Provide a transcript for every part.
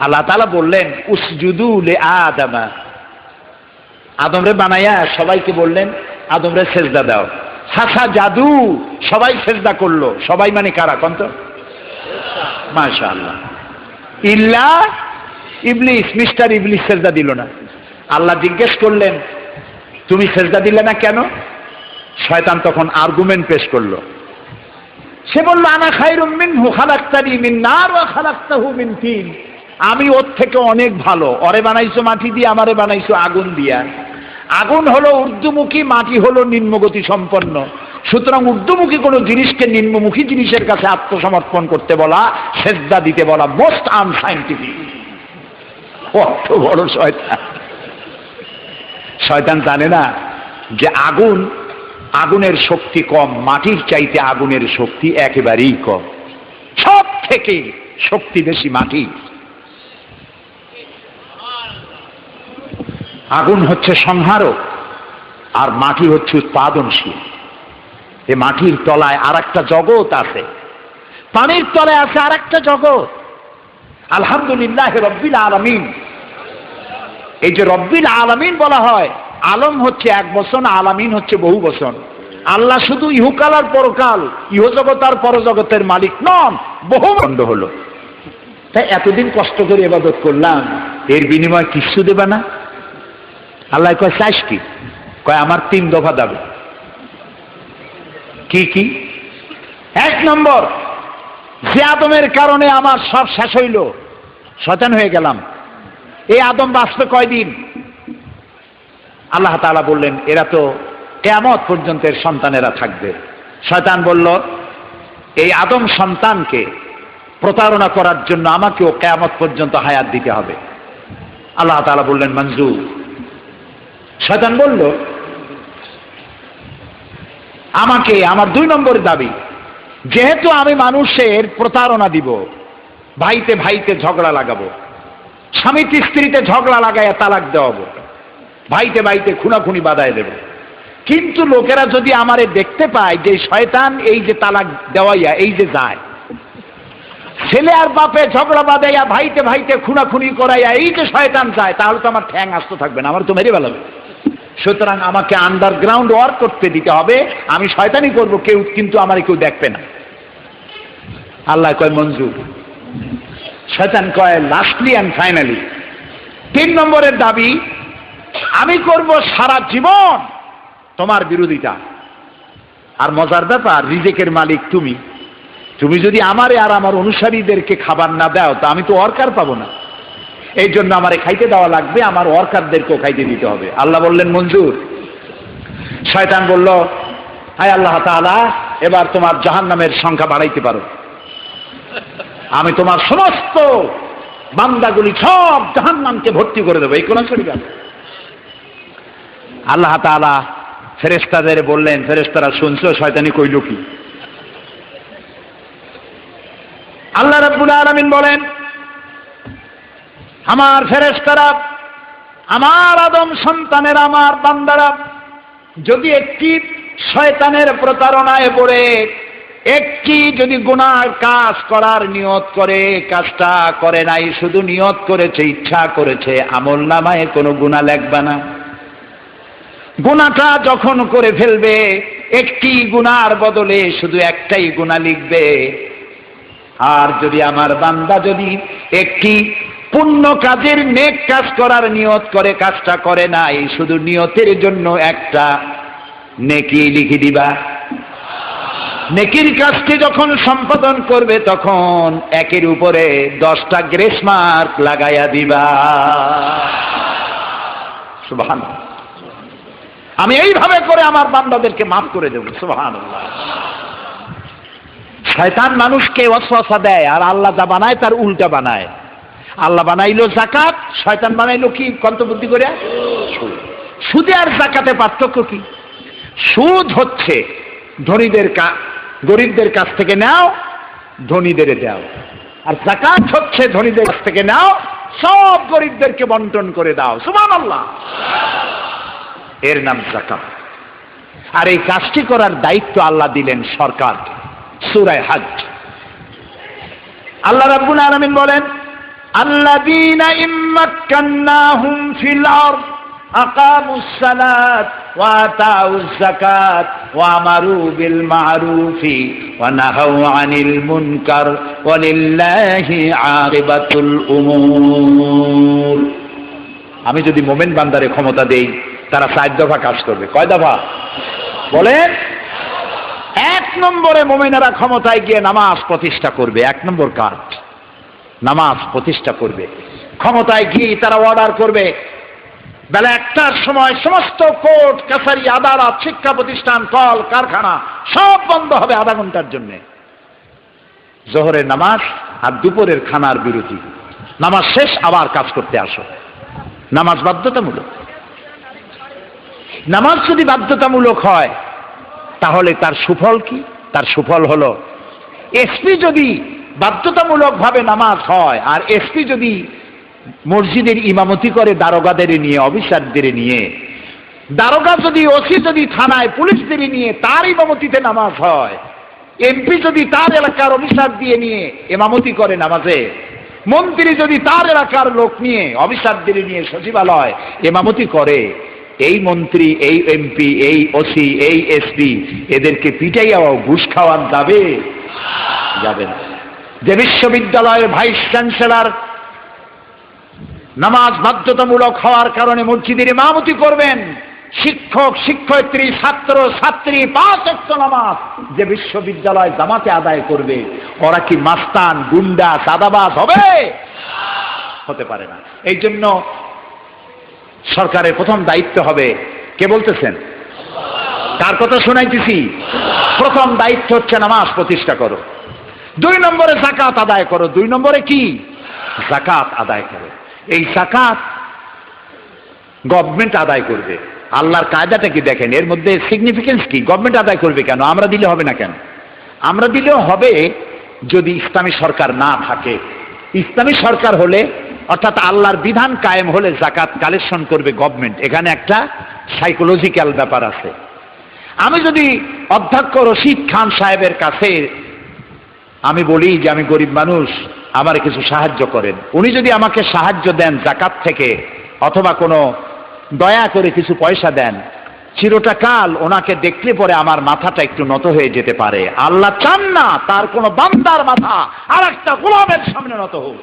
আল্লাহ তালা বললেন, উসজুদু লে আদামা। আদমরে বানাইয়া সবাইকে বললেন আদমরে সেজদা দাও। হাসা জাদু, সবাই সেজদা করল। সবাই মানে কারা কন্ত মাশা আল্লাহ ইল্লা ইবলিস, মিস্টার ইবলিস সেজদা দিল না। আল্লাহ জিজ্ঞেস করলেন, তুমি সেজদা দিলে না কেন? শয়তান তখন আর্গুমেন্ট পেশ করল। সে বলল, আনা খাইরুম মিনহু, খালাক্তানি মিন নার ওয়া খালাক্তাহু মিন তিন। আমি ওর থেকে অনেক ভালো। অরে বানাইছো মাটি দিয়ে, আমারে বানাইছো আগুন দিয়া। আগুন হলো ঊর্ধ্বমুখী, মাটি হলো নিম্নগতি সম্পন্ন। সুতরাং ঊর্ধ্বমুখী কোনো জিনিসকে নিম্নমুখী জিনিসের কাছে আত্মসমর্পণ করতে বলা, সেজদা দিতে বলা মোস্ট আনসাইন্টিফিক কত বড় শয়তান। শয়তান জানে না যে আগুন, আগুনের শক্তি কম, মাটির চাইতে আগুনের শক্তি একেবারেই কম। সব থেকে শক্তি বেশি মাটি আগুন হচ্ছে সংহারক, আর মাটি হচ্ছে উৎপাদনশীল। এ মাটির তলায় আর একটা জগৎ আছে। পানির তলায় আছে আর একটা জগৎ। আলহামদুলিল্লাহ রব্বিল আলমিন। এই যে রব্বিল আলমিন বলা হয়, আলম হচ্ছে এক বসন আলামিন হচ্ছে বহু বসন আল্লাহ শুধু ইহুকাল আর পরকাল, ইহজগৎ আর পরজগতের মালিক নন, বহু বন্ধ হলো। তাই এতদিন কষ্ট করে এবাদত করলাম, এর বিনিময়ে কিচ্ছু দেবে না। আল্লাহ কয় কি? কয়, আমার তিন দফা দাবি। কি কি? এক নম্বর, যে আদমের কারণে আমার সব শেষ হইল সচেন হয়ে গেলাম। এই আদম বাঁচবে কয়দিন? আল্লাহ তাআলা বললেন, এরা তো কেয়ামত পর্যন্ত এর সন্তানেরা থাকবে। শয়তান বলল, এই আদম সন্তানকে প্রতারণা করার জন্য আমাকেও কেয়ামত পর্যন্ত হায়াত দিতে হবে। আল্লাহ তাআলা বললেন, মঞ্জুর। শয়তান বলল, আমাকে আমার দুই নম্বর দাবি, যেহেতু আমি মানুষের প্রতারণা দিব, ভাইতে ভাইতে ঝগড়া লাগাবো, স্বামীতে স্ত্রীতে ঝগড়া লাগাইয়া তালাক দেওয়াবো, ভাইতে ভাইতে খুনাখুনি বাধায় দেবে। কিন্তু লোকেরা যদি আমারে দেখতে পায় যে শয়তান এই যে তালাক দেওয়াইয়া, এই যে যায়, ছেলে আর বাপে ঝগড়া বাঁধাইয়া ভাইতে ভাইতে খুনাখুনি করাইয়া এই যে শয়তান যায় তাহলে তো আমার ঠ্যাং আসতে থাকবে না, আমার তো মেরে বেলাবে সুতরাং আমাকে আন্ডারগ্রাউন্ড ওয়ার্ক করতে দিতে হবে। আমি শয়তানি করব, কেউ কিন্তু আমার কেউ দেখবে না। আল্লাহ কয় মঞ্জুর শয়তান কয় লাস্টলি অ্যান্ড ফাইনালি তিন নম্বরের দাবি, আমি করব সারা জীবন তোমার বিরোধিতা। আর মজার ব্যাপার, রিজেকের মালিক তুমি। তুমি যদি আমারে আর আমার অনুসারীদেরকে খাবার না দাও, তা আমি তো অর্কার পাবো না। এই জন্য আমারে খাইতে দেওয়া লাগবে, আমার ওয়ার্কারদেরকেও খাইতে দিতে হবে। আল্লাহ বললেন, মঞ্জুর। শয়তান বলল, হায় আল্লাহ তাআলা, এবার তোমার জাহান নামের সংখ্যা বাড়াইতে পারো। আমি তোমার সমস্ত বান্দাগুলি সব জাহান নামকে ভর্তি করে দেবো, এই কোন আল্লাহ তাআলা ফেরেস্তাদের বললেন ফেরেস্তারা শুনছো, শয়তানি কইল কি? আল্লাহ রাব্বুল আলামিন বলেন আমার ফেরেস্তারা আমার আদম সন্তানের আমার বান্দারা, যদি একটি শয়তানের প্রতারণায় পড়ে, একটি যদি গুনার কাজ করার নিয়ত করে, কাজটা করে নাই, শুধু নিয়ত করেছে, ইচ্ছা করেছে, আমল নামায় কোনো গুণা লেখবে না। গুণাটা যখন করে ফেলবে, একটি গুনার বদলে শুধু একটাই গুণা লিখবে। আর যদি আমার বান্দা যদি একটি পুণ্য কাজের নেক কাজ করার নিয়ত করে, কাজটা করে নাই, শুধু নিয়তের জন্য একটা নেকি লিখে দিবা। নেকির কাজটি যখন সম্পাদন করবে, তখন একের উপরে দশটা গ্রেস মার্ক লাগাইয়া দিবা। সুবহান আমি এইভাবে করে আমার বান্দাদেরকে মাফ করে দেব। সুবহান শয়তান মানুষকে ওয়াসওয়াসা দেয় আর আল্লাহ যা বানায় তার উল্টা বানায়। আল্লাহ বানাইলো জাকাত শয়তান বানাইলো কি? কন্তবুদ্ধি করে? সুদে। আর জাকাতে পার্থক্য কি? সুদ হচ্ছে ধনীদের গরিবদের কাছ থেকে নাও, ধনীদের দাও। আর জাকাত হচ্ছে ধনীদের কাছ থেকে নাও, সব গরিবদেরকে বন্টন করে দাও। সুমান আল্লাহ এর নাম জাকাত আর এই কাজটি করার দায়িত্ব আল্লাহ দিলেন সরকারকে। সুরায় হাজ আল্লাহ রাব্বুল আলামিন বলেন الذين إن مكناهم في الأرض أقاموا الصلاة وآتوا الزكاة وأمروا بالمعروف ونهوا عن المنكر ولله عاقبة الأمور আমি যদি মোমেন বান্দারে ক্ষমতা দেই তারা চার দফা কাজ করবে কয় দফা বলেন এক নম্বরে মোমেনারা ক্ষমতায় গিয়ে নামাজ প্রতিষ্ঠা করবে। এক নম্বর কাজ নামাজ প্রতিষ্ঠা করবে। ক্ষমতায় গিয়ে তারা অর্ডার করবে। বেলা একটার সময় সমস্ত কোর্ট, কাছারি, আদালত, শিক্ষা প্রতিষ্ঠান, কল, কারখানা সব বন্ধ হবে আধা ঘণ্টার জন্য। জোহরের নামাজ আর দুপুরের খানার বিরতি। নামাজ শেষ, আবার কাজ করতে আসো। নামাজ বাধ্যতামূলক। নামাজ যদি বাধ্যতামূলক হয় তাহলে তার সুফল কি? তার সুফল হলো এসপি যদি বাধ্যতামূলকভাবে নামাজ হয়, আর এসপি যদি মসজিদের ইমামতি করে দারোগাদের নিয়ে, অফিসারদের নিয়ে, দারোগা যদি ওসি যদি থানায় পুলিশদের নিয়ে তার ইমামতিতে নামাজ হয় এমপি যদি তার এলাকার অফিসার দিয়ে নিয়ে ইমামতি করে নামাজে, মন্ত্রী যদি তার এলাকার লোক নিয়ে, অফিসারদের নিয়ে সচিবালয় এমামতি করে এই মন্ত্রী, এই এমপি এই ওসি এই এসপি এদেরকে পিটাইয়া ঘুষ খাওয়ান যাবে? যাবে না। যে বিশ্ববিদ্যালয়ের ভাইস চ্যান্সেলর নামাজ বাধ্যতামূলক হওয়ার কারণে মসজিদের ইমামতি করবেন, শিক্ষক, শিক্ষয়িত্রী, ছাত্র, ছাত্রী, পাঁচ একটা নামাজ যে বিশ্ববিদ্যালয় জামাতে আদায় করবে, ওরা কি মাস্তান, গুন্ডা, সাদাবাজ হবে? হতে পারে না। এই জন্য সরকারের প্রথম দায়িত্ব হবে। কে বলতেছেন? কার কথা শোনাইতেছি। প্রথম দায়িত্ব হচ্ছে নামাজ প্রতিষ্ঠা করো। দুই নম্বরে জাকাত আদায় করো। দুই নম্বরে কি? জাকাত আদায় করো। এই জাকাত গভর্নমেন্ট আদায় করবে। আল্লাহর কায়দাটা কি দেখেন? এর মধ্যে সিগনিফিকেন্স কি? গভর্নমেন্ট আদায় করবে কেন? আমরা দিলে হবে না কেন? আমরা দিলেও হবে যদি ইসলামী সরকার না থাকে। ইসলামী সরকার হলে অর্থাৎ আল্লাহর বিধান কায়েম হলে জাকাত কালেকশন করবে গভর্নমেন্ট এখানে একটা সাইকোলজিক্যাল ব্যাপার আছে। আমি যদি অধ্যক্ষ রশিদ খান সাহেবের কাছে আমি বলি যে আমি গরিব মানুষ, আমার কিছু সাহায্য করেন। উনি যদি আমাকে সাহায্য দেন জাকাত থেকে, অথবা কোনো দয়া করে কিছু পয়সা দেন চিরটা কাল ওনাকে দেখলে পরে আমার মাথাটা একটু নত হয়ে যেতে পারে। আল্লাহ চান না তার কোনো বান্দার মাথা আর একটা গোলামের সামনে নত হোক।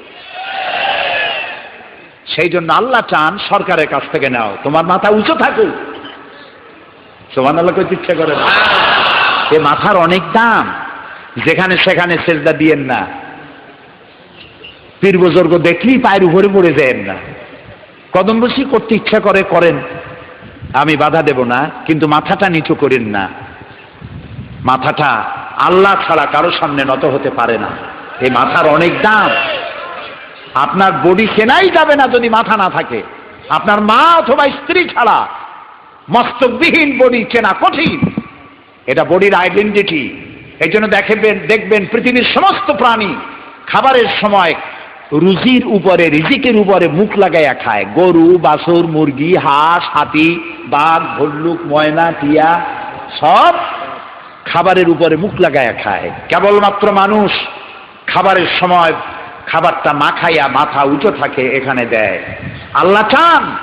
সেই জন্য আল্লাহ চান সরকারের কাছ থেকে নাও। তোমার মাথা উঁচু থাকুক। সোমান আল্লাহ করতে ইচ্ছা করে না। এ মাথার অনেক দাম। যেখানে সেখানে সেজদা দিয়েন না। পীর বুজুর্গ দেখলেই পায়ের উপরে পড়ে যায়েন না। কদম বসি করতে ইচ্ছা করে, করেন। আমি বাধা দেব না, কিন্তু মাথাটা নিচু করেন না। মাথাটা আল্লাহ ছাড়া কারও সামনে নত হতে পারে না। এই মাথার অনেক দাম। আপনার বডি কেনাই যাবে না যদি মাথা না থাকে। আপনার মা অথবা স্ত্রী ছাড়া মস্তকবিহীন বডি চেনা কঠিন। এটা বডির আইডেন্টিটি এই জন্য দেখবেন দেখবেন পৃথিবীর সমস্ত প্রাণী খাবারের সময় রুজির উপরে, রিজিকের উপরে মুখ লাগাইয়া খায়। গরু, বাছুর, মুরগি, হাঁস, হাতি, বাঘ, ভল্লুক, ময়না, টিয়া সব খাবারের উপরে মুখ লাগাইয়া খায়। কেবলমাত্র মানুষ খাবারের সময় খাবারটা মাখাইয়া মাথা উঁচু থাকে, এখানে দেয়। আল্লাহ চান,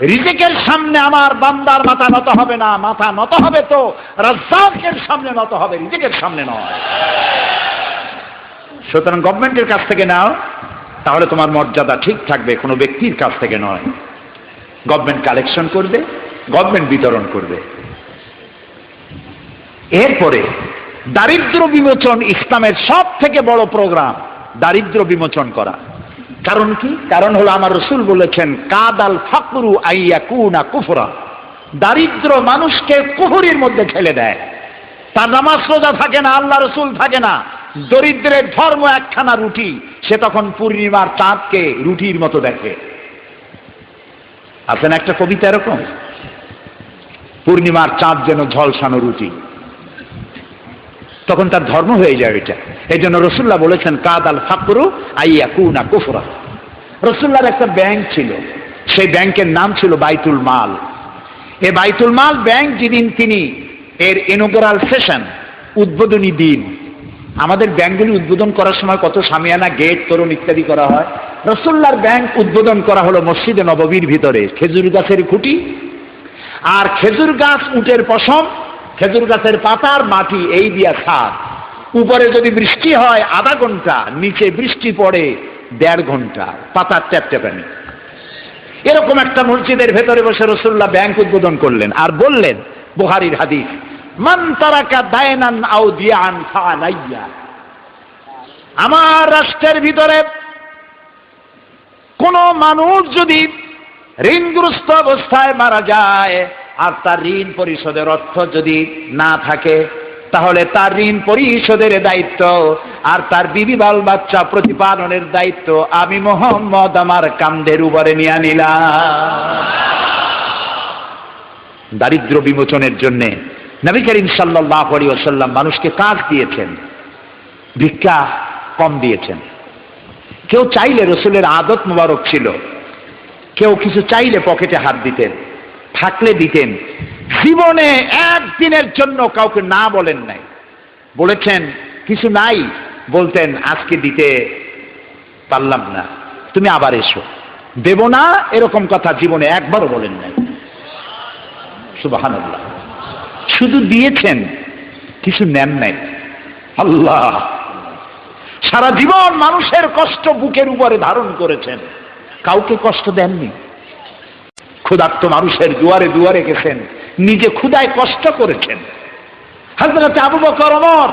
রিজিকের সামনে আমার বান্দার মাথা নত হবে না, মাথা নত হবে তো, রাজ্জাকের সামনে নত হবে, রিজিকের সামনে নয়। সুতরাং গভর্নমেন্টের কাছ থেকে নাও, তাহলে তোমার মর্যাদা ঠিক থাকবে, কোনো ব্যক্তির কাছ থেকে নয়। গভর্নমেন্ট কালেকশন করবে, গভর্নমেন্ট বিতরণ করবে। এরপরে দারিদ্র বিমোচন ইসলামের সব থেকে বড় প্রোগ্রাম। দারিদ্র বিমোচন করা। কারণ কি? কারণ হলো আমার রসুল বলেছেন, কাদাল ফাকরু আইয়া কুনা কুফরা। দারিদ্র মানুষকে কুহুরির মধ্যে ঠেলে দেয়। তার নামাজ রোজা থাকে না, আল্লাহ রসুল থাকে না। দরিদ্রের ধর্ম একখানা রুটি, সে তখন পূর্ণিমার চাঁদকে রুটির মতো দেখে। আছেন একটা কবিতা এরকম? পূর্ণিমার চাঁদ যেন ঝলসানো রুটি। তখন তার ধর্ম হয়ে যায় এটা। এই জন্য রসুল্লাহ বলেছেন কাদ আল ফাকরু আইয়া কুনা কুফরা। রসুল্লাহর একটা ব্যাংক ছিল, সেই ব্যাংকের নাম ছিল বাইতুল মাল। এ বাইতুল মাল ব্যাংক যেদিন তিনি এর ইনোগ্রাল সেশন উদ্বোধনী দিন, আমাদের ব্যাংকগুলি উদ্বোধন করার সময় কত সামিয়ানা, গেট, তরুণ ইত্যাদি করা হয়। রসুল্লার ব্যাংক উদ্বোধন করা হলো মসজিদে নববীর ভিতরে, খেজুর গাছের খুঁটি। আর খেজুর গাছ উটের পশম খেজুর গাছের পাতার মাটি এই দিয়া ছাদ। উপরে যদি বৃষ্টি হয় আধা ঘণ্টা, নিচে বৃষ্টি পড়ে দেড় ঘণ্টা, পাতার ট্যাপট্যাপানি এরকম একটা মসজিদের ভেতরে বসে রসুল্লাহ ব্যাংক উদ্বোধন করলেন আর বললেন বুহারির হাদিস, মান তারাকা দায়নান আমার রাষ্ট্রের ভিতরে কোন মানুষ যদি ঋণগ্রস্ত অবস্থায় মারা যায় আর তার ঋণ পরিশোধের অর্থ যদি না থাকে, তাহলে তার ঋণ পরিশোধের দায়িত্ব আর তার বিবি বাল বাচ্চা প্রতিপালনের দায়িত্ব আমি মোহাম্মদ আমার কান্দের উপরে নিয়ে নিলাম দারিদ্র বিমোচনের জন্য নবী করিম সাল্লাহ আলী ওসাল্লাম মানুষকে কাজ দিয়েছেন, ভিক্ষা কম দিয়েছেন। কেউ চাইলে রসুলের আদত মোবারক ছিল, কেউ কিছু চাইলে পকেটে হাত দিতেন। থাকলে দিতেন। জীবনে একদিনের জন্য কাউকে না বলেন নাই। বলেছেন, কিছু নাই। বলতেন, আজকে দিতে পারলাম না। তুমি আবার এসো। দেব না এরকম কথা জীবনে একবারও বলেন নাই। সুবাহান শুধু দিয়েছেন, কিছু নেন নাই। আল্লাহ! সারা জীবন মানুষের কষ্ট বুকের উপরে ধারণ করেছেন। কাউকে কষ্ট দেননি। ক্ষুধার্ত মানুষের দুয়ারে দুয়ারে গেছেন, নিজে ক্ষুদায় কষ্ট করেছেন। হাজরত আবু বকর অমর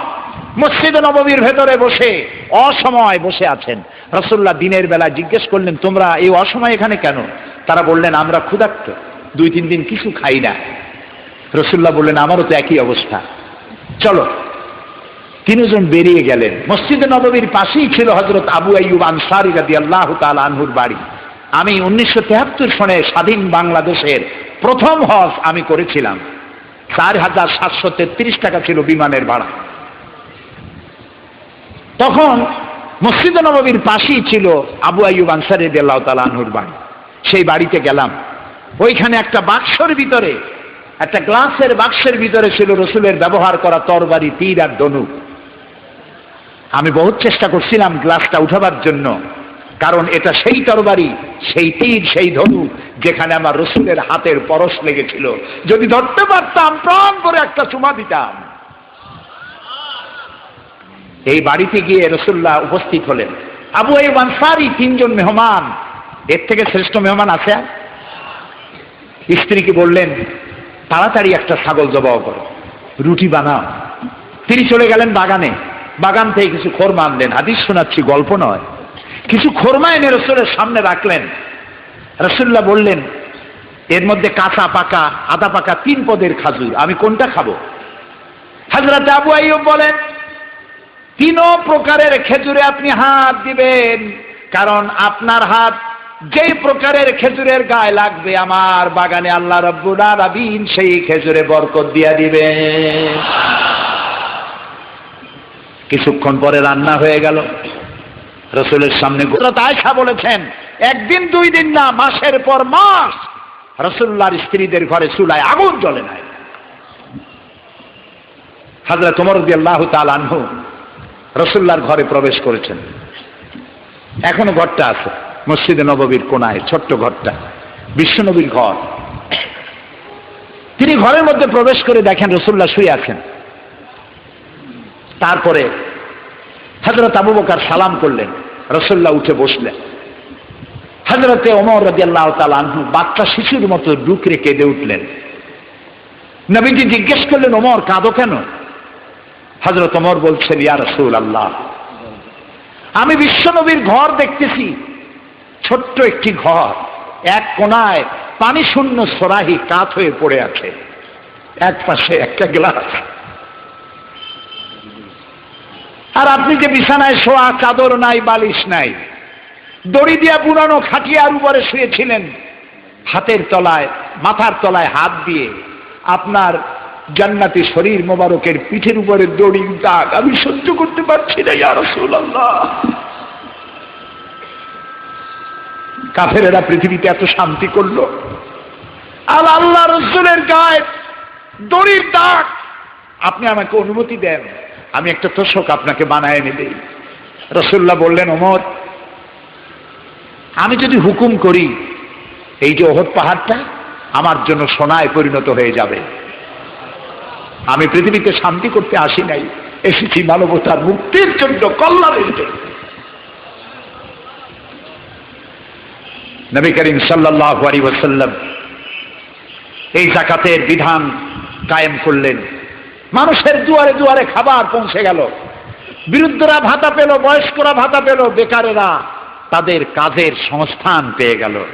মসজিদে নববীর ভেতরে বসে অসময় বসে আছেন। রসুল্লাহ দিনের বেলা জিজ্ঞেস করলেন, তোমরা এই অসময় এখানে কেন? তারা বললেন, আমরা ক্ষুধার্ত, দুই তিন দিন কিছু খাই না। রসুল্লাহ বললেন, আমারও তো একই অবস্থা। চলো। তিনজন বেরিয়ে গেলেন। মসজিদে নববীর পাশেই ছিল হজরত আবু আইয়ুব আনসারি রাদি আল্লাহ তাল আনহুর বাড়ি। আমি উনিশশো তেহাত্তর সনে স্বাধীন বাংলাদেশের প্রথম হজ আমি করেছিলাম। চার হাজার সাতশো তেত্রিশ টাকা ছিল বিমানের ভাড়া। তখন মসজিদে নববীর পাশেই ছিল আবু আইয়ুব আনসারি রাদি আল্লাহ বাড়ি। সেই বাড়িতে গেলাম। ওইখানে একটা বাক্সর ভিতরে, একটা গ্লাসের বাক্সের ভিতরে ছিল রসুলের ব্যবহার করা তরবারি, তীর আর ধনুক আমি বহুত চেষ্টা করছিলাম গ্লাসটা উঠাবার জন্য। কারণ এটা সেই তরবারি, সেই তীর, সেই ধনু যেখানে আমার রসুলের হাতের পরশ লেগেছিল। যদি ধরতে পারতাম, প্রাণ করে একটা চুমা দিতাম। এই বাড়িতে গিয়ে রসুল্লাহ উপস্থিত হলেন। আবু এই আনসারি তিনজন মেহমান। এর থেকে শ্রেষ্ঠ মেহমান আছে? স্ত্রীকে বললেন, তাড়াতাড়ি একটা ছাগল জবাও করো, রুটি বানাও। তিনি চলে গেলেন বাগানে। বাগান থেকে কিছু খোরমা আনলেন হাদিস শোনাচ্ছি, গল্প নয়। কিছু খোরমা এনে রসুলের সামনে রাখলেন। রসুল্লাহ বললেন, এর মধ্যে কাঁচা পাকা, আদা পাকা তিন পদের খাজুর, আমি কোনটা খাব? হাজরত আবু আইয়ুব বলেন তিন প্রকারের খেজুরে আপনি হাত দিবেন, কারণ আপনার হাত যেই প্রকারের খেজুরের গায়ে লাগবে, আমার বাগানে আল্লাহ রব্বুল সেই খেজুরে বরকত দিয়া দিবে কিছুক্ষণ পরে রান্না হয়ে গেল। রসুলের সামনে আয়েশা বলেছেন, একদিন দুই দিন না, মাসের পর মাস রসুল্লাহর স্ত্রীদের ঘরে চুলায় আগুন জ্বলে নাই। হাজরা তোমার দিয়ে আল্লাহ আনহু রসুল্লার ঘরে প্রবেশ করেছেন। এখনও ঘরটা আছে, মসজিদে নববীর কোনায়, ছোট্ট ঘরটা বিশ্বনবীর ঘর। তিনি ঘরের মধ্যে প্রবেশ করে দেখেন রসুল্লাহ শুয়ে আছেন। তারপরে হজরত আবু বকার সালাম করলেন রসুল্লাহ উঠে বসলেন। হজরতে ওমর রাজি আল্লাহ আনহু বাচ্চা শিশুর মতো ডুকরে কেঁদে উঠলেন। নবীজি জিজ্ঞেস করলেন, ওমর, কাঁদো কেন? হজরত ওমর বলছেন, ইয়া রসুল আল্লাহ আমি বিশ্বনবীর ঘর দেখতেছি। ছোট্ট একটি ঘর, এক কোনায় পানি শূন্য সরাহি কাত হয়ে পড়ে আছে। এক পাশে একটা গ্লাস আর আপনি যে বিছানায় শোয়া, চাদর নাই, বালিশ নাই, দড়ি দিয়া পুরানো খাটিয়ার উপরে শুয়েছিলেন, হাতের তলায়, মাথার তলায় হাত দিয়ে আপনার জান্নাতি শরীর মোবারকের পিঠের উপরে দড়ির দাগ, আমি সহ্য করতে পারছি না, ইয়া রাসূলুল্লাহ। কাফেরেরা পৃথিবীতে এত শান্তি করল। আর আল্লাহ রসুলের গায়ে দড়ির দাগ, আপনি আমাকে অনুমতি দেন। আমি একটা তোষক আপনাকে বানায় দিই। রসুল্লাহ বললেন, ওমর, আমি যদি হুকুম করি, এই যে ওহদ পাহাড়টা আমার জন্য সোনায় পরিণত হয়ে যাবে। আমি পৃথিবীতে শান্তি করতে আসি নাই, এসেছি মানবতার মুক্তির জন্য কল্যাণের জন্য। নবী করিম সাল্লাহ আলী ওসাল্লাম এই জাকাতের বিধান কায়েম করলেন। মানুষের দুয়ারে দুয়ারে খাবার পৌঁছে গেল। বিরুদ্ধরা ভাতা পেল, বয়স্করা ভাতা পেল, বেকারেরা তাদের কাজের সংস্থান পেয়ে গেল।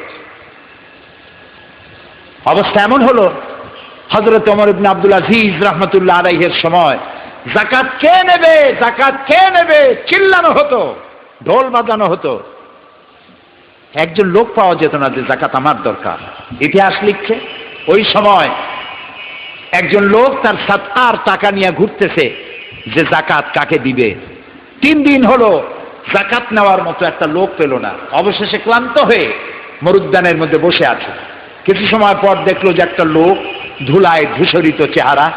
অবস্থা এমন হলো হজরত অমর ইবনে আব্দুল আজিজ রহমতুল্লাহ আলাইহের সময় জাকাত কে নেবে জাকাত কে নেবে, চিল্লানো হতো, ঢোল বাজানো হতো। একজন লোক পাওয়া যেত না যে জাকাত আমার দরকার। ইতিহাস লিখছে, ওই সময় একজন লোক তার সাতকার টাকা নিয়ে ঘুরতেছে যে জাকাত কাকে দিবে। তিন দিন হলো জাকাত নেওয়ার মতো একটা লোক পেল না। অবশেষে ক্লান্ত হয়ে মরুদ্যানের মধ্যে বসে আছে। কিছু সময় পর দেখল যে একটা লোক ধুলায় ধূসরিত চেহারা।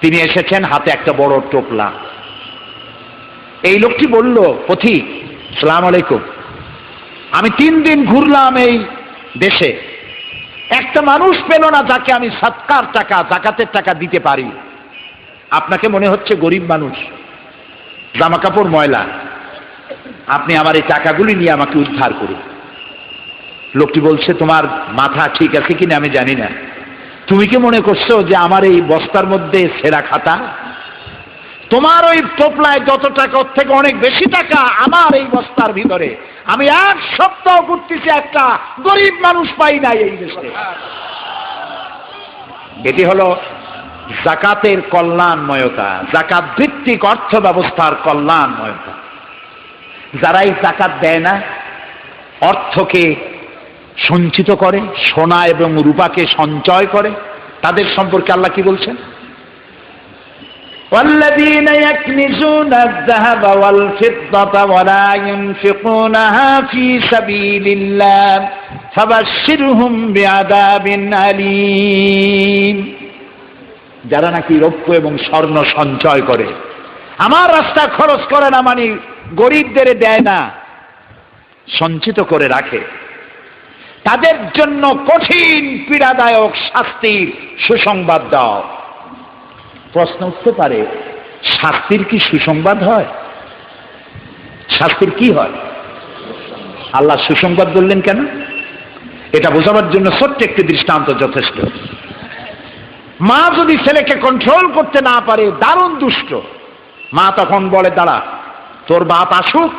তিনি এসেছেন, হাতে একটা বড় টোপলা। এই লোকটি বলল, পথিক, সালাম আলাইকুম। আমি তিন দিন ঘুরলাম এই দেশে। একটা মানুষ পেল না যাকে আমি সৎকার টাকা, জাকাতের টাকা দিতে পারি। আপনাকে মনে হচ্ছে গরিব মানুষ? জামা কাপড় ময়লা। আপনি আমার এই টাকাগুলি নিয়ে আমাকে উদ্ধার করুন। লোকটি বলছে, তোমার মাথা ঠিক আছে কিনা আমি জানি না। তুমি কি মনে করছ যে আমার এই বস্তার মধ্যে সেরা খাতা? তোমার ওই টোপলায় যত টাকা, ওর থেকে অনেক বেশি টাকা আমার এই বস্তার ভিতরে। আমি এক সপ্তাহ ঘুরতেছি একটা গরিব মানুষ পাই নাই এই দেশে। এটি হলো জাকাতের কল্যাণময়তা জাকাত ভিত্তিক অর্থ ব্যবস্থার কল্যাণময়তা। যারা এই জাকাত দেয় না, অর্থকে সঞ্চিত করে, সোনা এবং রূপাকে সঞ্চয় করে, তাদের সম্পর্কে আল্লাহ কি বলছেন? والذين يكنزون الذهب والفضة ولا ينفقونها في سبيل الله فبشرهم بعذاب أليم যারা নাকি রৌপ্য এবং স্বর্ণ সঞ্চয় করে আমার রাস্তা খরচ করে না মানে গরিবদের দেয় না সঞ্চিত করে রাখে তাদের জন্য কঠিন পীড়াদায়ক শাস্তির সুসংবাদ দাও প্রশ্ন উঠতে পারে, শাস্তির কি সুসংবাদ হয়? শাস্তির কি হয়? আল্লাহ সুসংবাদ বললেন কেন? এটা বোঝাবার জন্য ছোট্ট একটি দৃষ্টান্ত যথেষ্ট। মা যদি ছেলেকে কন্ট্রোল করতে না পারে, দারুণ দুষ্ট। মা তখন বলে, দাঁড়া, তোর বাপ আসুক,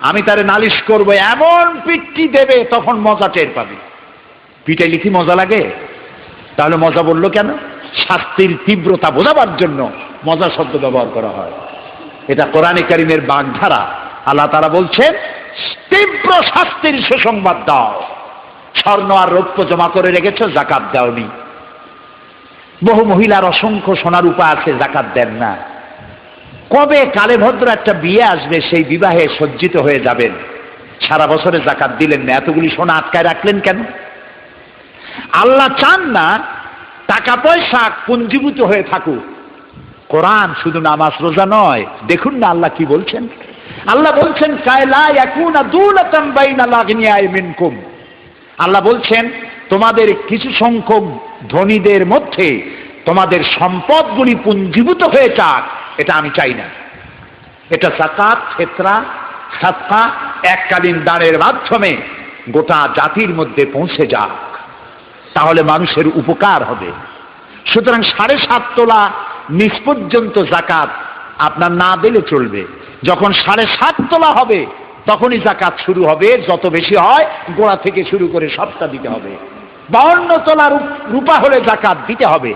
আমি তারে নালিশ করব, এমন পিটটি দেবে, তখন মজা টের পাবে। পিটাইলে কি মজা লাগে? তাহলে মজা বলল কেন? শাস্তির তীব্রতা বোঝাবার জন্য মজা শব্দ ব্যবহার করা হয়। এটা কোরআনে কারিমের বাগধারা। আল্লাহ তারা বলছেন, তীব্র শাস্তির সুসংবাদ দাও। স্বর্ণ আর রৌপ্য জমা করে রেখেছ, জাকাত দাওনি। বহু মহিলার অসংখ্য সোনার উপা আছে, জাকাত দেন না। কবে কালে ভদ্র একটা বিয়ে আসবে, সেই বিবাহে সজ্জিত হয়ে যাবেন। সারা বছরে জাকাত দিলেন না, এতগুলি সোনা আটকায় রাখলেন কেন? আল্লাহ চান না টাকা পয়সা পুঞ্জীভূত হয়ে থাকুক। কোরআন শুধু নামাজ রোজা নয়। দেখুন না আল্লাহ কি বলছেন? আল্লাহ বলছেন আল্লাহ বলছেন, তোমাদের কিছু সংখ্যক ধনীদের মধ্যে তোমাদের সম্পদগুলি পুঞ্জীভূত হয়ে যাক। এটা আমি চাই না। এটা সাকাত ফেতরা সাতকা এককালীন দানের মাধ্যমে গোটা জাতির মধ্যে পৌঁছে যাক। তাহলে মানুষের উপকার হবে। সুতরাং সাড়ে সাত তোলা নিচ পর্যন্ত জাকাত আপনার না দিলে চলবে। যখন সাড়ে সাত তোলা হবে, তখনই জাকাত শুরু হবে। যত বেশি হয়, গোড়া থেকে শুরু করে সবটা দিতে হবে। বাউন্ন তোলা রূপা হলে জাকাত দিতে হবে।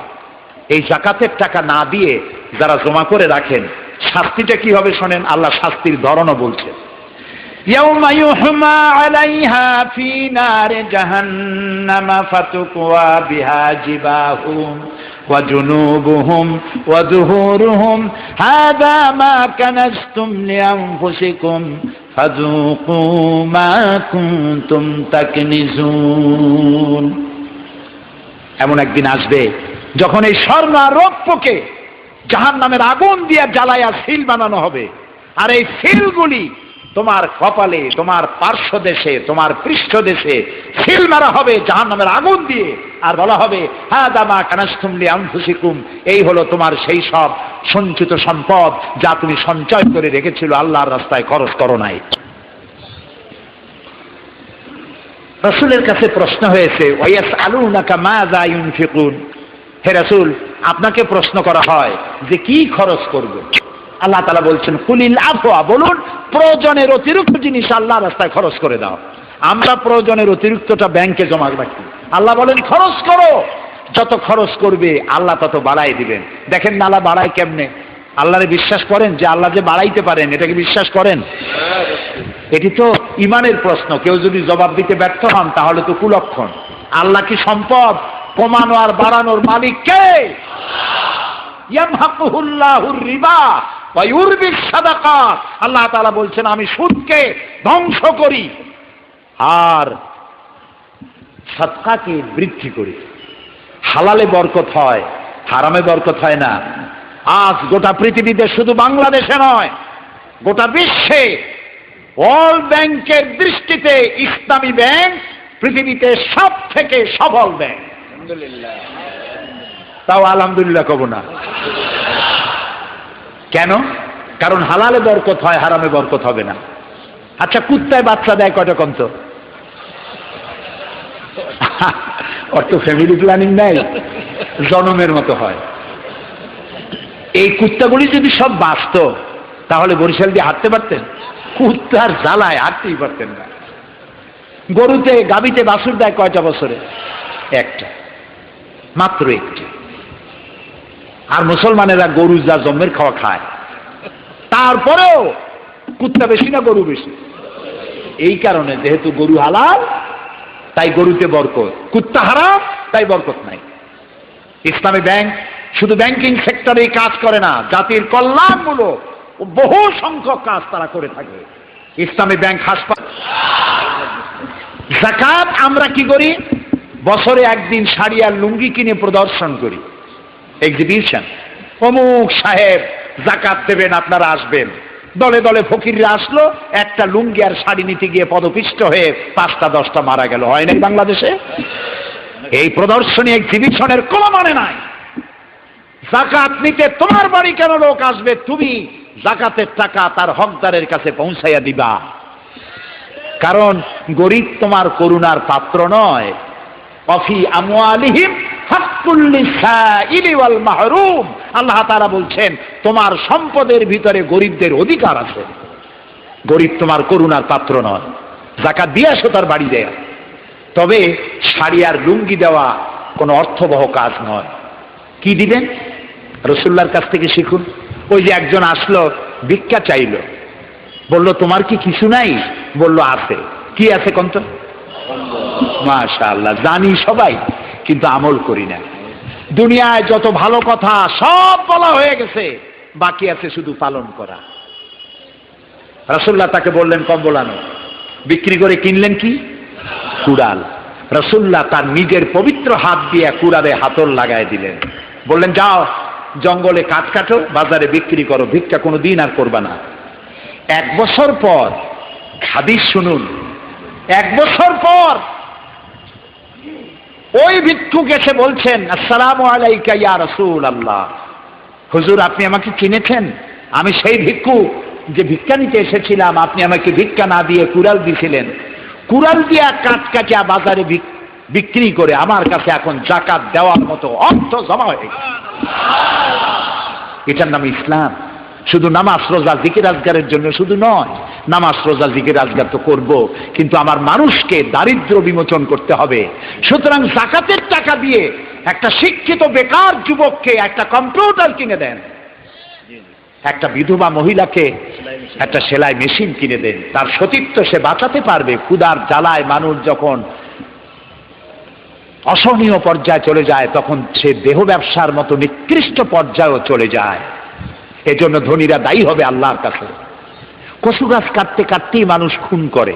এই জাকাতের টাকা না দিয়ে যারা জমা করে রাখেন, শাস্তিটা কি হবে শোনেন? আল্লাহ শাস্তির ধরনও বলছে يوم يحمى عليها في نار جهنم فتكوى بها جباههم وجنوبهم وظهورهم هذا ما كنزتم لأنفسكم فذوقوا ما كنتم تكنزون এমন একদিন আসবে যখন এই স্বর্ণ আর রৌপ্যকে জাহান নামের আগুন দিয়ে জ্বালায়া সিল বানানো হবে আর এই সিলগুলি তোমার কপালে, তোমার পার্শ্ব দেশে তোমার পৃষ্ঠ দেশে সিল মারা হবে জাহান নামের আগুন দিয়ে। আর বলা হবে হ্যাঁ দামা কানাস্তুমলি আনফুসিকুম এই হলো তোমার সেই সব সঞ্চিত সম্পদ যা তুমি সঞ্চয় করে রেখেছিল আল্লাহর রাস্তায়, খরচ করো নাই। রসুলের কাছে প্রশ্ন হয়েছে ওয়াস আলু নাকা মা দা ইউনফিকুন? হে রসুল, আপনাকে প্রশ্ন করা হয় যে কি খরচ করব? আল্লাহ তালা বলছেন, কুলিল আফোয়া বলুন, প্রয়োজনের অতিরিক্ত জিনিস আল্লাহ রাস্তায় খরচ করে দাও। আমরা প্রয়োজনের অতিরিক্তটা ব্যাংকে জমা রাখি। আল্লাহ বলেন, খরচ করো। যত খরচ করবে, আল্লাহ তত বাড়াই দিবেন। দেখেন না আল্লাহ বাড়ায় কেমনে? আল্লাহরে বিশ্বাস করেন যে আল্লাহ যে বাড়াইতে পারেন এটাকে বিশ্বাস করেন? এটি তো ইমানের প্রশ্ন। কেউ যদি জবাব দিতে ব্যর্থ হন, তাহলে তো কুলক্ষণ। আল্লাহ কি সম্পদ? কমানো আর বাড়ানোর মালিক কে? রিবা। আল্লাহ তালা বলছেন আমি সুদকে ধ্বংস করি আর সৎকাকে বৃদ্ধি করি। হালালে বরকত হয় হারামে বরকত হয় না। আজ গোটা পৃথিবীতে শুধু বাংলাদেশে নয় গোটা বিশ্বে ওয়ার্ল্ড ব্যাংকের দৃষ্টিতে ইসলামী ব্যাংক পৃথিবীতে সব থেকে সফল ব্যাংক তাও আলহামদুলিল্লাহ কব না। কেন? কারণ হালালে বরকত হয়, হারামে বরকত হবে না। আচ্ছা কুত্তায় বাচ্চা দেয় কটা কম তো ওর তো ফ্যামিলি প্ল্যানিং নেই, জনমের মতো হয়। এই কুত্তাগুলি যদি সব বাঁচত, তাহলে বরিশাল দিয়ে হাঁটতে পারতেন? কুত্তার জ্বালায় হাঁটতেই পারতেন না। গরুতে গাবিতে বাসুর দেয় কয়টা বছরে? একটা। মাত্র একটি। আর মুসলমানেরা গরু যা জন্মের খাওয়া খায়। তারপরেও কুত্তা বেশি না গরু বেশি? এই কারণে যেহেতু গরু হালাল, তাই গরুতে বরকত। কুত্তা হারাম, তাই বরকত নাই। ইসলামী ব্যাংক শুধু ব্যাংকিং সেক্টরেই কাজ করে না, জাতির কল্যাণমূলক বহু সংখ্যক কাজ তারা করে থাকে। ইসলামী ব্যাংক হাসপাতাল। জাকাত আমরা কি করি? বছরে একদিন শাড়ি আর লুঙ্গি কিনে প্রদর্শন করি। এক্সিবিশন অমুক সাহেব জাকাত দেবেন, আপনারা আসবেন। দলে দলে ফকিররা আসলো, একটা লুঙ্গি আর শাড়ি নিতে গিয়ে পদপিষ্ট হয়ে পাঁচটা, দশটা মারা গেল। হয় নাই বাংলাদেশে? এই প্রদর্শনী এক্সিবিশনের কোনো মানে নাই। জাকাত নিতে তোমার বাড়ি কেন লোক আসবে? তুমি জাকাতের টাকা তার হকদারের কাছে পৌঁছাইয়া দিবা। কারণ গরিব তোমার করুণার পাত্র নয় অফি আমওয়ালিহিম মাহরুম। আল্লাহ তাআলা বলছেন, তোমার সম্পদের ভিতরে গরিবদের অধিকার আছে। গরিব তোমার করুণার পাত্র নয় জাকাত দিয়ে তার বাড়ি দেয়া। তবে শাড়ি আর লুঙ্গি দেওয়া কোনো অর্থবহ কাজ নয়। কি দিবেন? রসুল্লার কাছ থেকে শিখুন। ওই যে একজন আসলো, ভিক্ষা চাইলো। বলল, তোমার কি কিছু নাই? বলল, আছে। কি আছে কন্ত? মাশা আল্লাহ জানি সবাই, কিন্তু আমল করি না। দুনিয়ায় যত ভালো কথা, সব বলা হয়ে গেছে, বাকি আছে শুধু পালন করা। রসুল্লাহ তাকে বললেন, কম্বল আনো। বিক্রি করে কিনলেন কি? কুড়াল। রসুল্লাহ তার নিজের পবিত্র হাত দিয়ে কুড়ালে হাতল লাগায় দিলেন। বললেন, যাও, জঙ্গলে কাঠ কাটো, বাজারে বিক্রি করো, ভিক্ষা কোনো দিন আর করবা না। এক বছর পর, হাদিস শুনুন, এক বছর পর ওই ভিক্ষুক এসে বলছেন, আসসালাম আলাইকা ইয়া রসুল আল্লাহ হুজুর, আপনি আমাকে চিনেছেন? আমি সেই ভিক্ষু যে ভিক্ষা নিতে এসেছিলাম, আপনি আমাকে ভিক্ষা না দিয়ে কুড়াল দিয়েছিলেন কুড়াল দিয়া কাঠ কাটিয়া বাজারে বিক্রি করে আমার কাছে এখন জাকাত দেওয়ার মতো অর্থ জমা হয়ে গেছে। এটার নাম ইসলাম। শুধু নামাজ, রোজা, জিকির, আজগারের জন্য শুধু নয়, নামাজ, রোজা, জিকির, আজগার তো করব, কিন্তু আমার মানুষকে দারিদ্র বিমোচন করতে হবে। সুতরাং জাকাতের টাকা দিয়ে একটা শিক্ষিত বেকার যুবককে একটা কম্পিউটার কিনে দেন, একটা বিধবা মহিলাকে একটা সেলাই মেশিন কিনে দেন, তার সতীত্ব সে বাঁচাতে পারবে ক্ষুদার জ্বালায় মানুষ যখন অসহনীয় পর্যায়ে চলে যায়, তখন সে দেহ ব্যবসার মতো নিকৃষ্ট পর্যায়েও চলে যায়। এজন্য ধনীরা দায়ী হবে আল্লাহর কাছে। কচু গাছ কাটতে কাটতেই মানুষ খুন করে।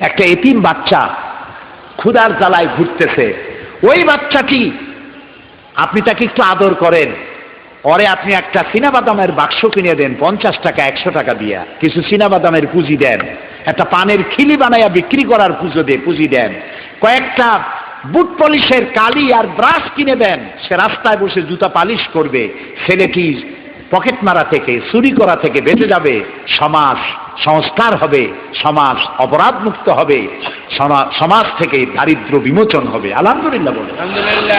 একটা এতিম বাচ্চা ক্ষুদার জ্বালায় ঘুরতেছে। ওই বাচ্চাটি, আপনি তাকে একটু আদর করেন। পরে আপনি একটা চীনাবাদামের বাক্স কিনে দেন, পঞ্চাশ টাকা, একশো টাকা দিয়া। কিছু চীনাবাদামের পুঁজি দেন। একটা পানের খিলি বানাইয়া বিক্রি করার পুজো দিয়ে পুঁজি দেন। কয়েকটা বুট পলিশের কালি আর ব্রাশ কিনে দেন। সে রাস্তায় বসে জুতা পালিশ করবে। ছেলেটি পকেট মারা থেকে চুরি করা থেকে বেঁচে যাবে সমাজ সংস্কার হবে সমাজ অপরাধ মুক্ত হবে সমা- সমাজ থেকে দারিদ্র বিমোচন হবে। আলহামদুলিল্লাহ বলে।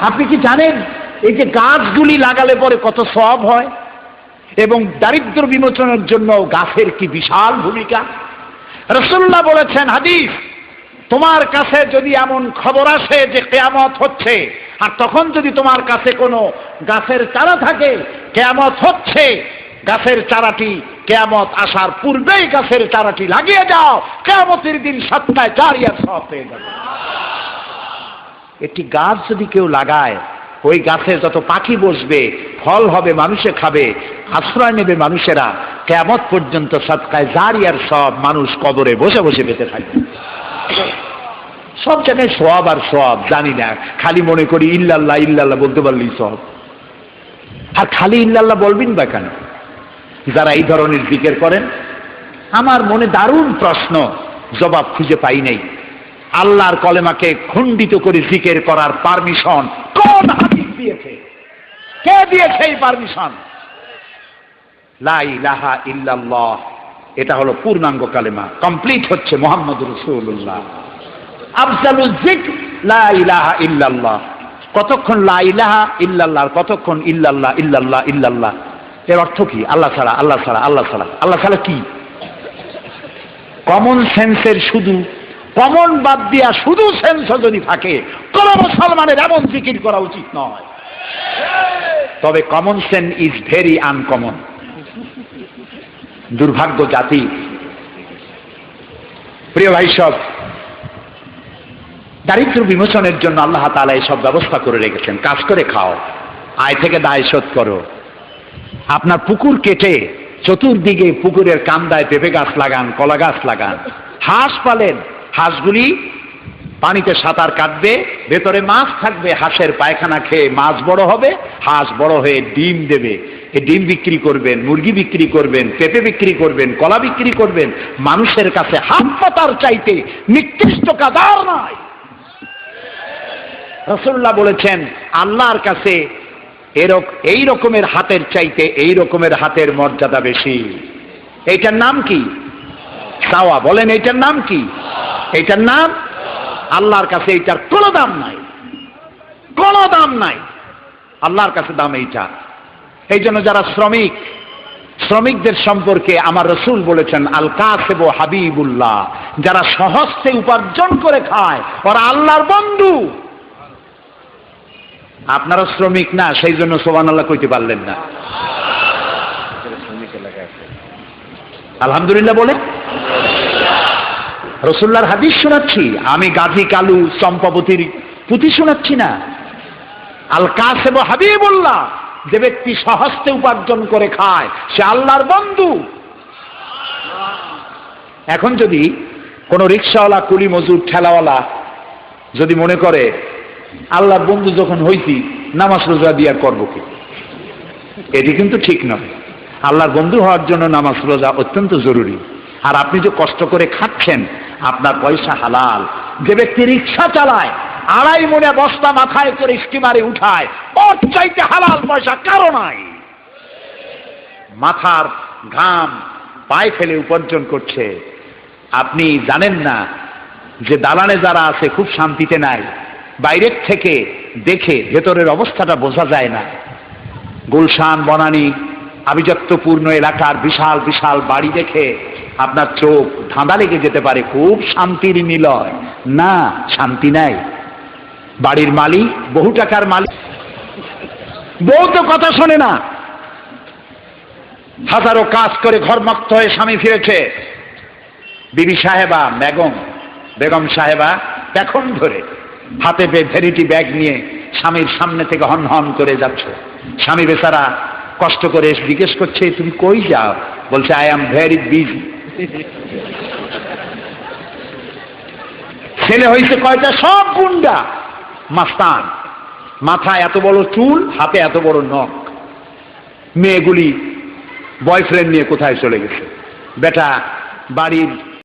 আপনি কি জানেন এই যে গাছগুলি লাগালে পরে কত সব হয়? এবং দারিদ্র বিমোচনের জন্য গাছের কি বিশাল ভূমিকা? রসুল্লাহ বলেছেন হাদিস তোমার কাছে যদি এমন খবর আসে যে কেয়ামত হচ্ছে, আর তখন যদি তোমার কাছে কোনো গাছের চারা থাকে, কেয়ামত হচ্ছে, গাছের চারাটি কেয়ামত আসার পূর্বেই গাছের চারাটি লাগিয়ে যাও, কেয়ামতের দিন সপ্তাহে চারিয়া সব পেয়ে যাবে। একটি গাছ যদি কেউ লাগায়, ওই গাছে যত পাখি বসবে, ফল হবে, মানুষে খাবে, আশ্রয় নেবে মানুষেরা কেমত পর্যন্ত সৎকায় জারিয়ার সব মানুষ কবরে বসে বসে পেতে থাকবে। সব জায়গায় সব আর সব জানি না। খালি মনে করি ইল্লাল্লাহ ইল্লাল্লাহ বলতে পারলেই সব। আর খালি ইল্লাল্লাহ বলবেন বা কেন? যারা এই ধরনের জিকের করেন, আমার মনে দারুণ প্রশ্ন, জবাব খুঁজে পাই নাই। আল্লাহর কলেমাকে খণ্ডিত করে জিকের করার পারমিশন কোন হাদিস দিয়েছে? কে দিয়েছে এই পারমিশন? লা ইলাহা ইল্লাল্লাহ। এটা হলো পূর্ণাঙ্গ কালেমা। কমপ্লিট হচ্ছে মোহাম্মদ রসুল্লাহ আফজালুল জিক ইলাহা ইল্লাল্লাহ। কতক্ষণ লা ইলাহা ইল্লাল্লাহ কতক্ষণ ইল্লাল্লাহ ইল্লাল্লাহ ইল্লাল্লাহ? এর অর্থ কি? আল্লাহ ছাড়া আল্লাহ ছাড়া আল্লাহ ছাড়া। আল্লাহ ছাড়া কি? কমন সেন্সের শুধু। কমন বাদ দিয়া শুধু সেন্স যদি থাকে, কোন মুসলমানের এমন জিকির করা উচিত নয়। তবে common sense is very uncommon দুর্ভাগ্য জাতি। প্রিয় ভাই সব, দারিদ্র বিমোচনের জন্য আল্লাহ তালা সব ব্যবস্থা করে রেখেছেন। কাজ করে খাও, আয় থেকে দায় শোধ করো। আপনার পুকুর কেটে চতুর্দিকে পুকুরের কান্দায় পেঁপে গাছ লাগান, কলা গাছ লাগান। হাঁস পালেন, হাঁসগুলি পানিতে সাঁতার কাটবে, ভেতরে মাছ থাকবে, হাঁসের পায়খানা খেয়ে মাছ বড় হবে, হাঁস বড় হয়ে ডিম দেবে। এই ডিম বিক্রি করবেন, মুরগি বিক্রি করবেন, পেঁপে বিক্রি করবেন, কলা বিক্রি করবেন, মানুষের কাছে হাত পাতার চাইতে নিকৃষ্ট কাদার নয় রসুল্লাহ বলেছেন, আল্লাহর কাছে এরক, এই রকমের হাতের চাইতে এই রকমের হাতের মর্যাদা বেশি। এইটার নাম কি? সাওয়া। বলেন, এইটার নাম কি? এইটার নাম আল্লাহর কাছে এইটার কোনো দাম নাই। কোনো দাম নাই। আল্লাহর কাছে দাম এইটা। এই জন্য যারা শ্রমিক, শ্রমিকদের সম্পর্কে আমার রসুল বলেছেন আল কাসেব হাবিবুল্লাহ। যারা সহস্তে উপার্জন করে খায়, ওরা আল্লাহর বন্ধু। আপনারা শ্রমিক না, সেই জন্য সোবান আল্লাহ কইতে পারলেন না। আলহামদুলিল্লাহ বলে রসুল্লার হাদিস শোনাচ্ছি। আমি গাজী কালু, চম্পাবতীর পুঁথি শোনাচ্ছি না। আল কাসেব হাবিবুল্লাহ, যে ব্যক্তি সহস্তে উপার্জন করে খায়, সে আল্লাহর বন্ধু। এখন যদি কোনো রিক্সাওয়ালা, কুলি, মজুর, ঠেলাওয়ালা যদি মনে করে, আল্লাহর বন্ধু যখন হইতি নামাজ রোজা দিয়া করব কি? এটি কিন্তু ঠিক নয়। আল্লাহর বন্ধু হওয়ার জন্য নামাজ রোজা অত্যন্ত জরুরি। আর আপনি যে কষ্ট করে খাচ্ছেন, আপনার পয়সা হালাল। যে ব্যক্তি রিক্সা চালায়, আড়াই মনে বস্তা মাথায় করে স্টিমারে উঠায়, ওর চাইতে হালাল পয়সা কারও নাই। মাথার ঘাম পায়ে ফেলে উপার্জন করছে। আপনি জানেন না যে দালানে যারা আছে খুব শান্তিতে নাই, বাইরের থেকে দেখে ভেতরের অবস্থাটা বোঝা যায় না। গুলশান, বনানী, আভিজাত্যপূর্ণ এলাকার বিশাল বিশাল বাড়ি দেখে আপনার চোখ ধাঁধা লেগে যেতে পারে, খুব শান্তির নিলয়। না, শান্তি নাই। বাড়ির মালিক, বহু টাকার মালিক। বউ তো কথা শোনে না। হাজারো কাজ করে ঘরমক্ত হয়ে স্বামী ফিরেছে। বিবি সাহেবা, বেগম বেগম সাহেবা, এখন ধরে হাতে ভেরিটি ব্যাগ নিয়ে স্বামীর সামনে থেকে হন হন করে যাচ্ছে। স্বামী বেচারা কষ্ট করে জিজ্ঞেস করছে, তুমি কই যাও? বলছে আই এম ভেরি বিজি ছেলে হয়েছে কয়টা? সব গুন্ডা। মাস্তান। মাথায় এত বড় চুল, হাতে এত বড় নখ। মেয়েগুলি বয়ফ্রেন্ড নিয়ে কোথায় চলে গেছে? বেটা বাড়ির